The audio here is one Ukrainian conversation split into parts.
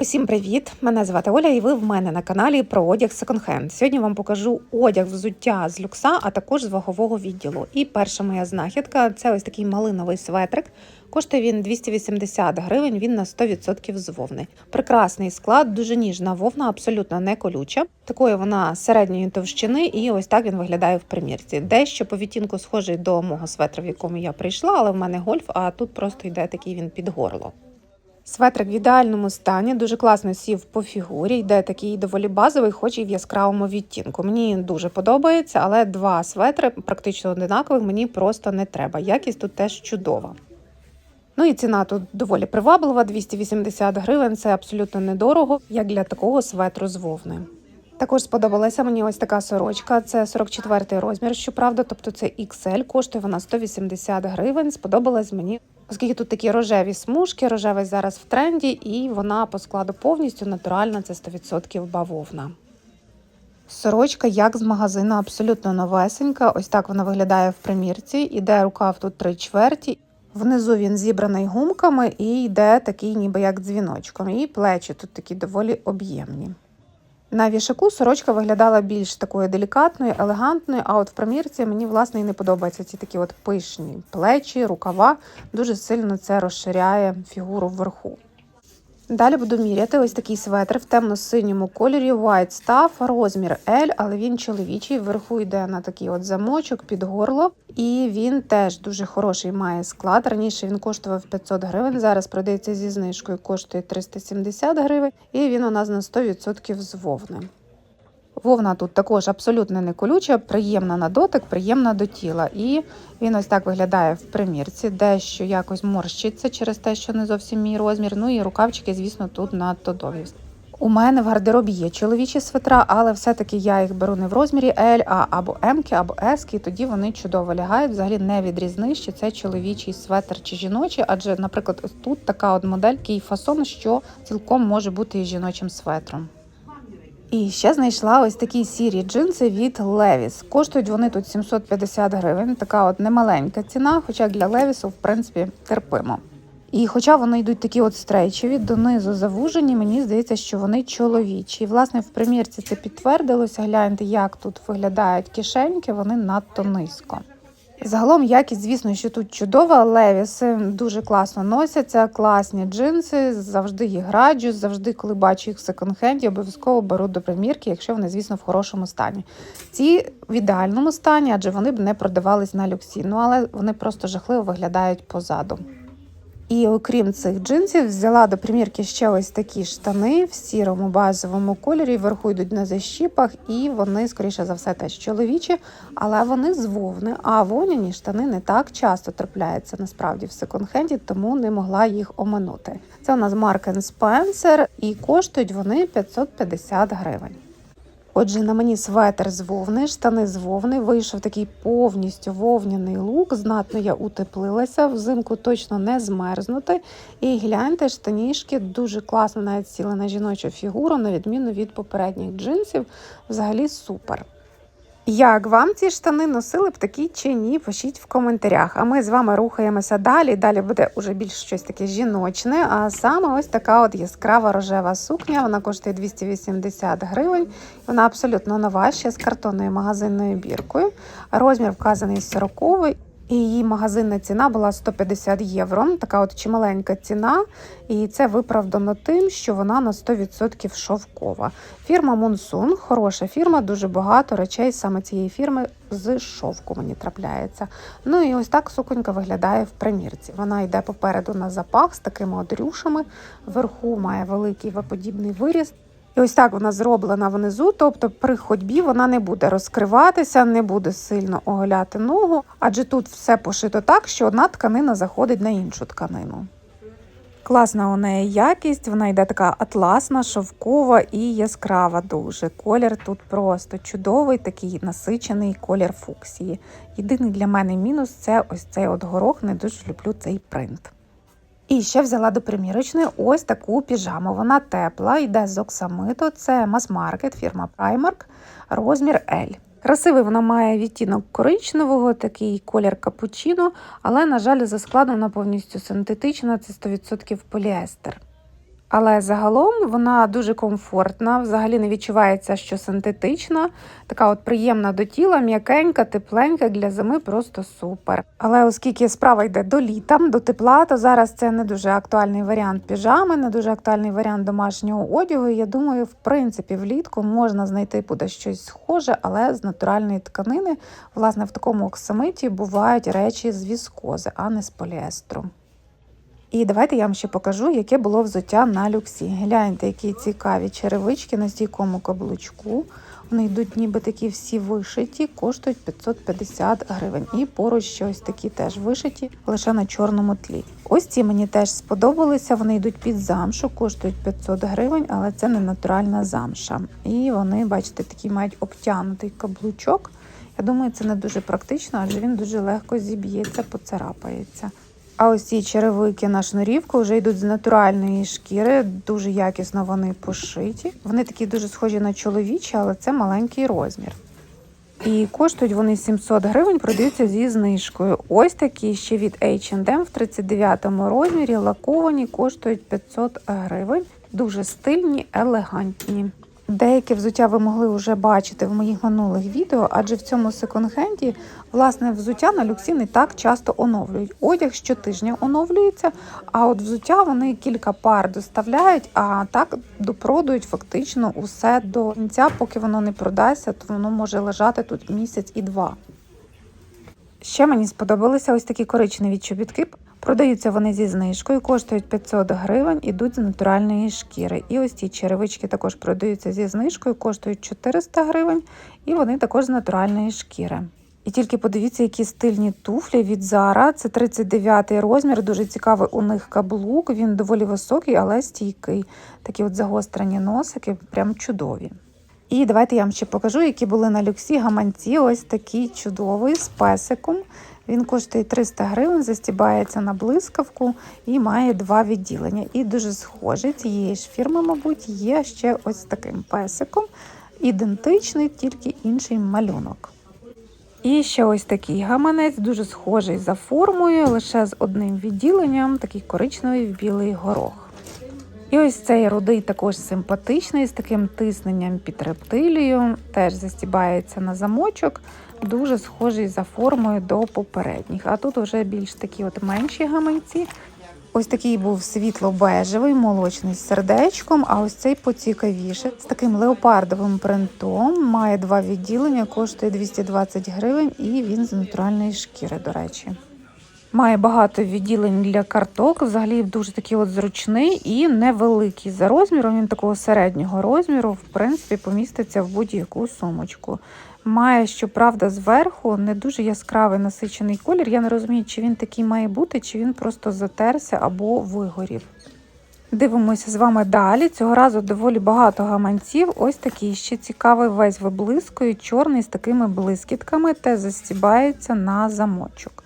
Усім привіт! Мене звати Оля, і ви в мене на каналі про одяг секонд-хенд. Сьогодні вам покажу одяг взуття з люкса, а також з вагового відділу. І перша моя знахідка це ось такий малиновий светрик. Коштує він 280 гривень, він на 100% з вовни. Прекрасний склад, дуже ніжна вовна, абсолютно не колюча. Такої вона середньої товщини, і ось так він виглядає в примірці. Дещо по відтінку схожий до мого светра, в якому я прийшла, але в мене гольф, а тут просто йде такий він під горло. Светрик в ідеальному стані, дуже класно сів по фігурі, йде такий доволі базовий, хоч і в яскравому відтінку. Мені дуже подобається, але два светри практично одинакових мені просто не треба. Якість тут теж чудова. Ну і ціна тут доволі приваблива, 280 гривень. Це абсолютно недорого, як для такого светру з вовни. Також сподобалася мені ось така сорочка. Це 44 розмір, щоправда, тобто це XL, коштує вона 180 гривень. Сподобалась мені, оскільки тут такі рожеві смужки, рожевий зараз в тренді, і вона по складу повністю натуральна, це 100% бавовна. Сорочка, як з магазину, абсолютно новесенька. Ось так вона виглядає в примірці. Іде рукав тут три чверті. Внизу він зібраний гумками і йде такий, ніби як дзвіночком. І плечі тут такі доволі об'ємні. На вішаку сорочка виглядала більш такою делікатною, елегантною, а от в примірці мені, власне, і не подобаються ці такі от пишні плечі, рукава. Дуже сильно це розширяє фігуру вверху. Далі буду міряти ось такий светр в темно-синьому кольорі White Stuff, розмір L, але він чоловічий. Вверху йде на такий от замочок під горло. І він теж дуже хороший має склад. Раніше він коштував 500 гривень, зараз продається зі знижкою, коштує 370 гривень, і він у нас на 100% з вовни. Вовна тут також абсолютно не колюча, приємна на дотик, приємна до тіла. І він ось так виглядає в примірці, дещо якось морщиться через те, що не зовсім мій розмір. Ну і рукавчики, звісно, тут надто довгі. У мене в гардеробі є чоловічі свитра, але все-таки я їх беру не в розмірі L, а або М, або S, і тоді вони чудово лягають. Взагалі не відрізниш, чи це чоловічий светр чи жіночий, адже, наприклад, тут така от модель, такий фасон, що цілком може бути і жіночим светром. І ще знайшла ось такі сірі джинси від Levi's. Коштують вони тут 750 гривень. Така от немаленька ціна, хоча для Levi's, в принципі, терпимо. І хоча вони йдуть такі от стрейчеві, донизу завужені, мені здається, що вони чоловічі. І, власне, в примірці це підтвердилося. Гляньте, як тут виглядають кишеньки, вони надто низько. Загалом якість, звісно, що тут чудова, левіси дуже класно носяться, класні джинси, завжди їх раджу, завжди, коли бачу їх в секонд-хенді, обов'язково беру до примірки, якщо вони, звісно, в хорошому стані. Ці в ідеальному стані, адже вони б не продавались на люксі, ну але вони просто жахливо виглядають позаду. І окрім цих джинсів, взяла до примірки ще ось такі штани в сірому базовому кольорі. Вверху йдуть на защіпах, і вони, скоріше за все, теж чоловічі, але вони з вовни. А вовняні штани не так часто трапляються насправді в секонд-хенді, тому не могла їх оминути. Це у нас Mark Spencer, і коштують вони 550 гривень. Отже, на мені светр з вовни, штани з вовни. Вийшов такий повністю вовняний лук. Знатно я утеплилася, взимку точно не змерзнути. І гляньте, штанішки дуже класно навіть сіли на жіночу фігуру, на відміну від попередніх джинсів. Взагалі супер. Як вам ці штани носили б такі чи ні? Пишіть в коментарях. А ми з вами рухаємося далі. Далі буде уже більш щось таке жіночне. А саме ось така от яскрава рожева сукня. Вона коштує 280 гривень. Вона абсолютно нова, ще з картонною магазинною біркою. Розмір вказаний 40 і її магазинна ціна була 150 євро. Така от чималенька ціна, і це виправдано тим, що вона на 100% шовкова. Фірма Монсун, хороша фірма, дуже багато речей саме цієї фірми з шовку мені трапляється. Ну і ось так суконька виглядає в примірці. Вона йде попереду на запах з такими одрюшами. Вверху має великий веподібний виріс. І ось так вона зроблена внизу, тобто при ходьбі вона не буде розкриватися, не буде сильно оголяти ногу, адже тут все пошито так, що одна тканина заходить на іншу тканину. Класна у неї якість, вона йде така атласна, шовкова і яскрава дуже. Колір тут просто чудовий, такий насичений колір фуксії. Єдиний для мене мінус це ось цей от горох, не дуже люблю цей принт. І ще взяла до примірочної ось таку піжаму. Вона тепла, йде з оксамиту. Це мас-маркет, фірма Primark, розмір L. Красивий вона має відтінок коричневого, такий колір капучино, але, на жаль, за складом вона повністю синтетична, це 100% поліестер. Але загалом вона дуже комфортна, взагалі не відчувається, що синтетична, така от приємна до тіла, м'якенька, тепленька для зими, просто супер. Але оскільки справа йде до літа, до тепла, то зараз це не дуже актуальний варіант піжами, не дуже актуальний варіант домашнього одягу. Я думаю, в принципі, влітку можна знайти буде щось схоже, але з натуральної тканини. Власне, в такому оксамиті бувають речі з віскози, а не з поліестру. І давайте я вам ще покажу, яке було взуття на люксі. Гляньте, які цікаві черевички на стійкому каблучку. Вони йдуть ніби такі всі вишиті, коштують 550 гривень. І поруч ще такі теж вишиті, лише на чорному тлі. Ось ці мені теж сподобалися. Вони йдуть під замшу, коштують 500 гривень, але це не натуральна замша. І вони, бачите, такі мають обтянутий каблучок. Я думаю, це не дуже практично, адже він дуже легко зіб'ється, поцарапається. А ось ці черевики на шнурівку вже йдуть з натуральної шкіри, дуже якісно вони пошиті. Вони такі дуже схожі на чоловічі, але це маленький розмір. І коштують вони 700 гривень, продаються зі знижкою. Ось такі ще від H&M в 39 розмірі, лаковані, коштують 500 гривень. Дуже стильні, елегантні. Деяке взуття ви могли вже бачити в моїх минулих відео, адже в цьому секонд-хенді власне взуття на люксі не так часто оновлюють. Одяг щотижня оновлюється, а от взуття вони кілька пар доставляють, а так допродують фактично усе до кінця, поки воно не продасться, то воно може лежати тут місяць і два. Ще мені сподобалися ось такі коричневі чобітки. Продаються вони зі знижкою, коштують 500 гривень, ідуть з натуральної шкіри. І ось ці черевички також продаються зі знижкою, коштують 400 гривень, і вони також з натуральної шкіри. І тільки подивіться, які стильні туфлі від Zara. Це 39 розмір, дуже цікавий у них каблук. Він доволі високий, але стійкий. Такі от загострені носики, прям чудові. І давайте я вам ще покажу, які були на люксі гаманці. Ось такий чудовий з песиком. Він коштує 300 гривень, застібається на блискавку і має два відділення. І дуже схожий цієї ж фірми, мабуть, є ще ось таким песиком. Ідентичний, тільки інший малюнок. І ще ось такий гаманець, дуже схожий за формою, лише з одним відділенням, такий коричневий білий горох. І ось цей рудий також симпатичний, з таким тисненням під рептилію, теж застібається на замочок, дуже схожий за формою до попередніх. А тут вже більш такі от менші гаманці. Ось такий був світло-бежевий, молочний з сердечком, а ось цей поцікавіше з таким леопардовим принтом. Має два відділення, коштує 220 гривень, і він з натуральної шкіри, до речі. Має багато відділень для карток, взагалі дуже такий от зручний і невеликий за розміром. Він такого середнього розміру, в принципі, поміститься в будь-яку сумочку. Має, щоправда, зверху не дуже яскравий насичений колір. Я не розумію, чи він такий має бути, чи він просто затерся або вигорів. Дивимося з вами далі. Цього разу доволі багато гаманців. Ось такий ще цікавий, весь виблискує, чорний з такими блискітками, те застібається на замочок.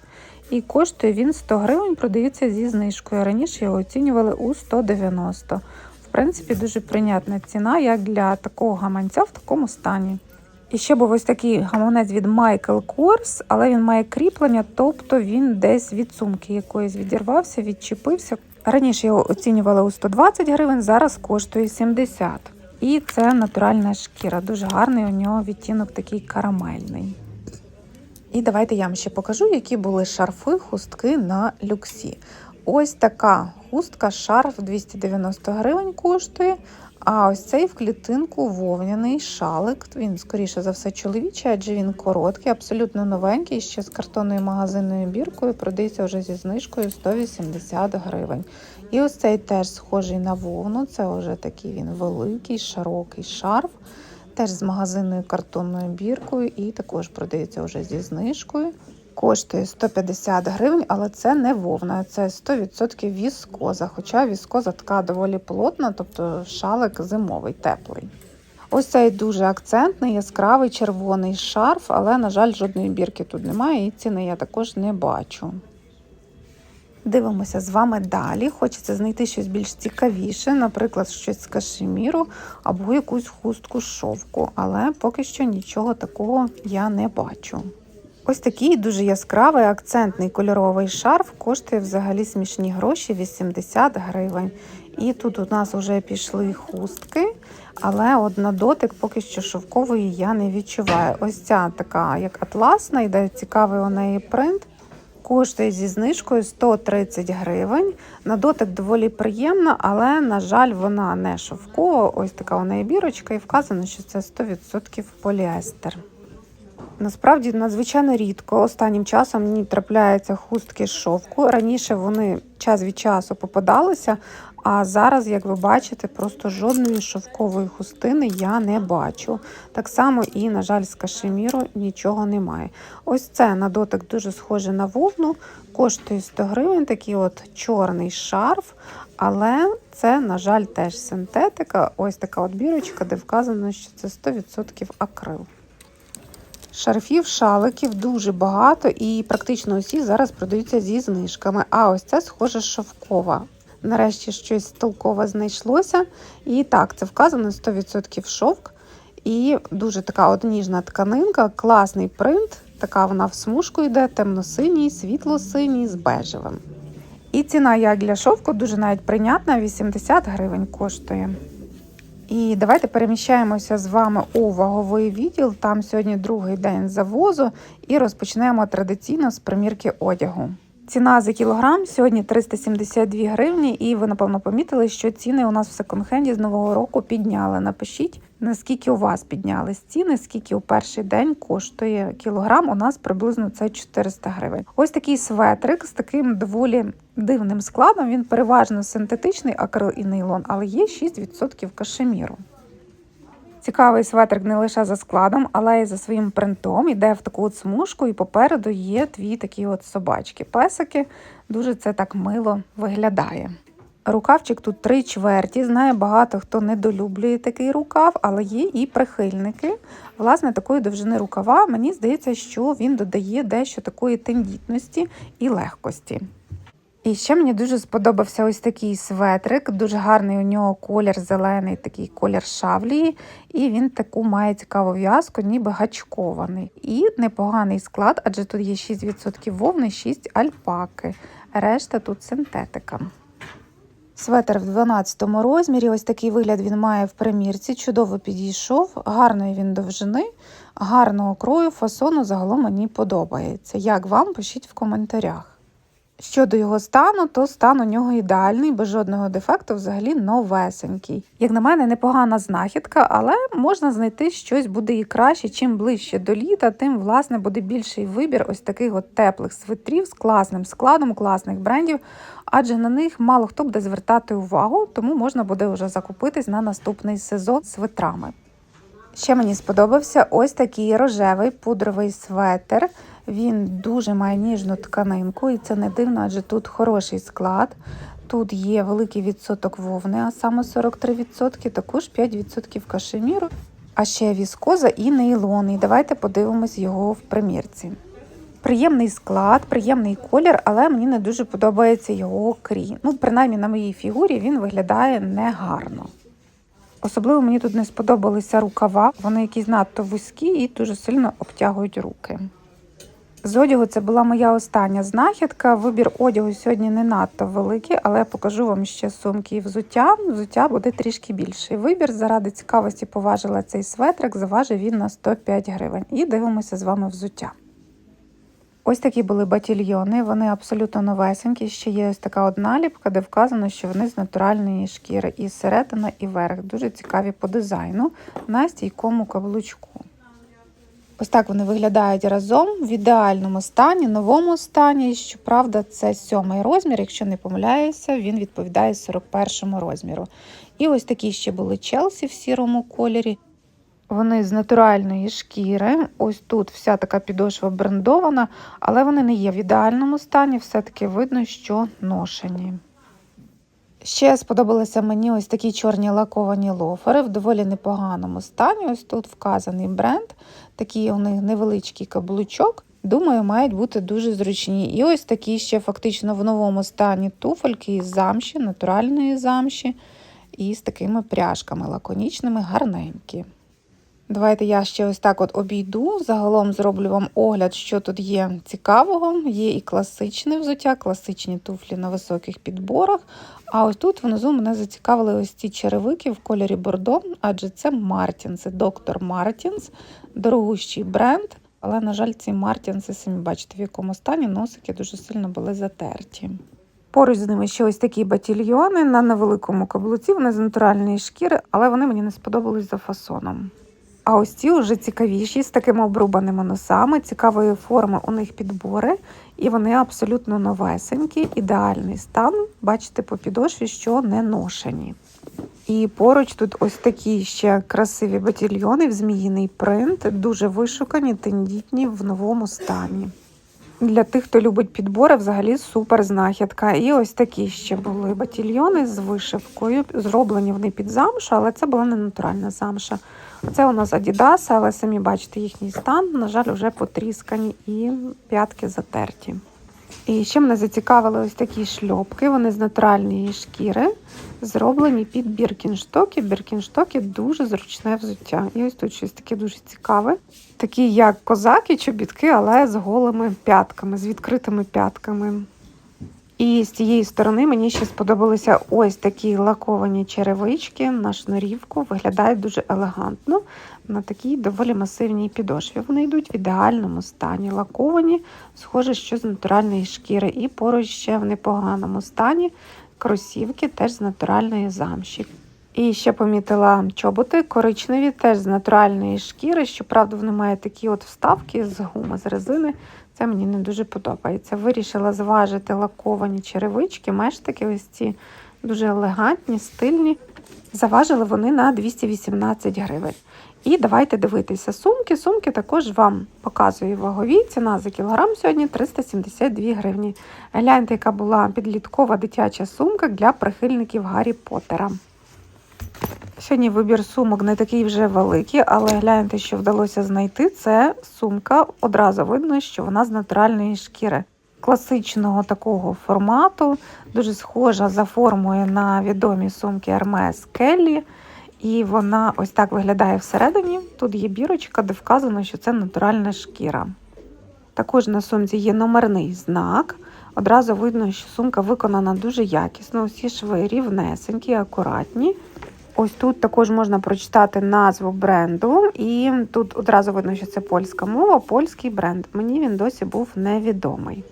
І коштує він 100 гривень, продається зі знижкою. Раніше його оцінювали у 190. В принципі, дуже прийнятна ціна, як для такого гаманця в такому стані. І ще був ось такий гаманець від Michael Kors, але він має кріплення, тобто він десь від сумки якоїсь відірвався, відчепився. Раніше його оцінювали у 120 гривень, зараз коштує 70. І це натуральна шкіра. Дуже гарний у нього відтінок такий карамельний. І давайте я вам ще покажу, які були шарфи, хустки на люксі. Ось така хустка, шарф 290 гривень коштує. А ось цей в клітинку вовняний шалик. Він, скоріше за все, чоловічий, адже він короткий, абсолютно новенький, ще з картонною магазинною біркою, продається вже зі знижкою 180 гривень. І ось цей теж схожий на вовну. Це вже такий він великий, широкий шарф. Теж з магазинною картонною біркою і також продається вже зі знижкою. Коштує 150 гривень, але це не вовна, це 100% віскоза. Хоча віскоза така доволі плотна, тобто шалик зимовий, теплий. Ось цей дуже акцентний, яскравий червоний шарф, але, на жаль, жодної бірки тут немає, і ціни я також не бачу. Дивимося з вами далі. Хочеться знайти щось більш цікавіше, наприклад, щось з кашеміру або якусь хустку шовку, але поки що нічого такого я не бачу. Ось такий дуже яскравий акцентний кольоровий шарф коштує взагалі смішні гроші 80 гривень. І тут у нас вже пішли хустки, але от на дотик поки що шовкової я не відчуваю. Ось ця така, як атласна, йде цікавий у неї принт. Коштує зі знижкою 130 гривень. На дотик доволі приємна, але, на жаль, вона не шовкова. Ось така у неї бірочка, і вказано, що це 100% поліестер. Насправді надзвичайно рідко останнім часом мені трапляються хустки з шовку. Раніше вони час від часу попадалися, а зараз, як ви бачите, просто жодної шовкової хустини я не бачу. Так само і, на жаль, з кашеміру нічого немає. Ось це на дотик дуже схоже на вовну, коштує 100 гривень, такий от чорний шарф. Але це, на жаль, теж синтетика. Ось така от бірочка, де вказано, що це 100% акрил. Шарфів, шаликів дуже багато і практично усі зараз продаються зі знижками. А ось це схоже шовкова. Нарешті щось толкове знайшлося. І так, це вказано 100% шовк. І дуже така от ніжна тканинка, класний принт. Така вона в смужку йде, темно-синій, світло-синій з бежевим. І ціна як для шовку дуже навіть прийнятна, 80 гривень коштує. І давайте переміщаємося з вами у ваговий відділ. Там сьогодні другий день завозу, і розпочнемо традиційно з примірки одягу. Ціна за кілограм сьогодні 372 гривні, і ви напевно помітили, що ціни у нас в секонд-хенді з нового року підняли. Напишіть, наскільки у вас піднялись ціни, скільки у перший день коштує кілограм. У нас приблизно це 400 гривень. Ось такий светрик з таким доволі дивним складом. Він переважно синтетичний акрил і нейлон, але є 6% кашеміру. Цікавий светрик не лише за складом, але й за своїм принтом. Іде в таку от смужку, і попереду є дві такі от собачки. Песики дуже це так мило виглядає. Рукавчик тут три чверті. Знаю, багато хто недолюблює такий рукав, але є і прихильники. Власне, такої довжини рукава, мені здається, що він додає дещо такої тендітності і легкості. І ще мені дуже сподобався ось такий светрик. Дуже гарний у нього колір зелений, такий колір шавлії. І він таку має цікаву в'язку, ніби гачкований. І непоганий склад, адже тут є 6% вовни, 6 альпаки. Решта тут синтетика. Светр в 12 розмірі. Ось такий вигляд він має в примірці. Чудово підійшов, гарної він довжини, гарного крою, фасону загалом мені подобається. Як вам, пишіть в коментарях. Щодо його стану, то стан у нього ідеальний, без жодного дефекту, взагалі новесенький. Як на мене, непогана знахідка, але можна знайти щось буде і краще. Чим ближче до літа, тим власне буде більший вибір ось таких от теплих свитрів з класним складом, класних брендів, адже на них мало хто буде звертати увагу, тому можна буде вже закупитись на наступний сезон свитрами. Ще мені сподобався ось такий рожевий пудровий светр. Він дуже має ніжну тканинку, і це не дивно, адже тут хороший склад. Тут є великий відсоток вовни, а саме 43%, також 5% кашеміру, а ще віскоза і нейлон. І давайте подивимось його в примірці. Приємний склад, приємний колір, але мені не дуже подобається його крій. Ну, принаймні на моїй фігурі він виглядає негарно. Особливо мені тут не сподобалися рукава, вони якісь надто вузькі і дуже сильно обтягують руки. З одягу це була моя остання знахідка. Вибір одягу сьогодні не надто великий, але я покажу вам ще сумки і взуття. Взуття буде трішки більший. Вибір заради цікавості поважила цей светрик, заважив він на 105 гривень. І дивимося з вами взуття. Ось такі були батільйони, вони абсолютно новесенькі. Ще є ось така одна ліпка, де вказано, що вони з натуральної шкіри, і середина, і верх. Дуже цікаві по дизайну на стійкому каблучку. Ось так вони виглядають разом в ідеальному стані, новому стані. Щоправда, це сьомий розмір. Якщо не помиляюся, він відповідає 41 розміру. І ось такі ще були Челсі в сірому кольорі. Вони з натуральної шкіри. Ось тут вся така підошва брендована, але вони не є в ідеальному стані, все-таки видно, що ношені. Ще сподобалися мені ось такі чорні лаковані лофери в доволі непоганому стані. Ось тут вказаний бренд, такий у них невеличкий каблучок. Думаю, мають бути дуже зручні. І ось такі ще фактично в новому стані туфельки із замші, натуральної замші, і з такими пряжками лаконічними, гарненькі. Давайте я ще ось так от обійду. Загалом зроблю вам огляд, що тут є цікавого. Є і класичне взуття, класичні туфлі на високих підборах. А ось тут внизу мене зацікавили ось ці черевики в кольорі бордо, адже це Мартін, це доктор Мартінс, дорогущий бренд. Але, на жаль, ці Мартінси, самі бачите, в якому стані носики дуже сильно були затерті. Поруч з ними ще ось такі батільйони на невеликому каблуці, вони з натуральної шкіри, але вони мені не сподобались за фасоном. А ось ці вже цікавіші, з такими обрубаними носами, цікавої форми у них підбори, і вони абсолютно новесенькі, ідеальний стан. Бачите по підошві, що не ношені. І поруч тут ось такі ще красиві батільйони в зміїний принт, дуже вишукані, тендітні в новому стані. Для тих, хто любить підбори, взагалі супер знахідка. І ось такі ще були батільйони з вишивкою. Зроблені вони під замшу, але це була не натуральна замша. Це у нас Adidas, але самі бачите їхній стан, на жаль, вже потріскані і п'ятки затерті. І ще мене зацікавили ось такі шльопки, вони з натуральної шкіри, зроблені під біркінштоки. Біркінштоки дуже зручне взуття. І ось тут щось таке дуже цікаве. Такі як козаки, чобітки, але з голими п'ятками, з відкритими п'ятками. І з цієї сторони мені ще сподобалися ось такі лаковані черевички на шнурівку. Виглядають дуже елегантно. На такій доволі масивній підошві. Вони йдуть в ідеальному стані, лаковані, схоже, що з натуральної шкіри. І поруч ще в непоганому стані кросівки теж з натуральної замші. І ще помітила чоботи коричневі, теж з натуральної шкіри. Щоправда, вони мають такі от вставки з гуми, з резини. Це мені не дуже подобається. Вирішила зважити лаковані черевички, мештики ось ці дуже елегантні, стильні. Заважили вони на 218 гривень. І давайте дивитися сумки. Сумки також вам показую вагові. Ціна за кілограм сьогодні 372 гривні. Гляньте, яка була підліткова дитяча сумка для прихильників Гаррі Поттера. Сьогодні вибір сумок не такий вже великий, але гляньте, що вдалося знайти. Це сумка. Одразу видно, що вона з натуральної шкіри. Класичного такого формату, дуже схожа за формою на відомі сумки Hermes Kelly. І вона ось так виглядає всередині. Тут є бірочка, де вказано, що це натуральна шкіра. Також на сумці є номерний знак. Одразу видно, що сумка виконана дуже якісно. Усі шви рівнесенькі, акуратні. Ось тут також можна прочитати назву бренду, і тут одразу видно, що це польська мова, польський бренд. Мені він досі був невідомий.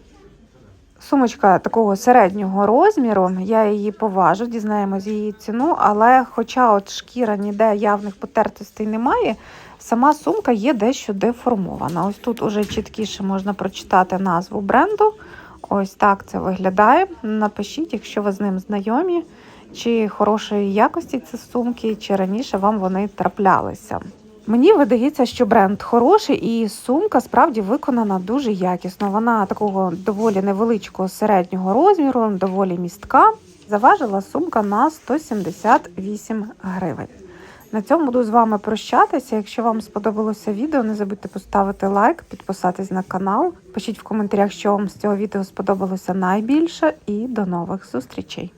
Сумочка такого середнього розміру, я її поважу, дізнаємось її ціну, але хоча от шкіра ніде явних потертостей немає, сама сумка є дещо деформована. Ось тут уже чіткіше можна прочитати назву бренду. Ось так це виглядає. Напишіть, якщо ви з ним знайомі, чи хорошої якості ці сумки, чи раніше вам вони траплялися. Мені видається, що бренд хороший, і сумка справді виконана дуже якісно. Вона такого доволі невеличкого середнього розміру, доволі містка. Заважила сумка на 178 гривень. На цьому буду з вами прощатися. Якщо вам сподобалося відео, не забудьте поставити лайк, підписатись на канал. Пишіть в коментарях, що вам з цього відео сподобалося найбільше, і до нових зустрічей!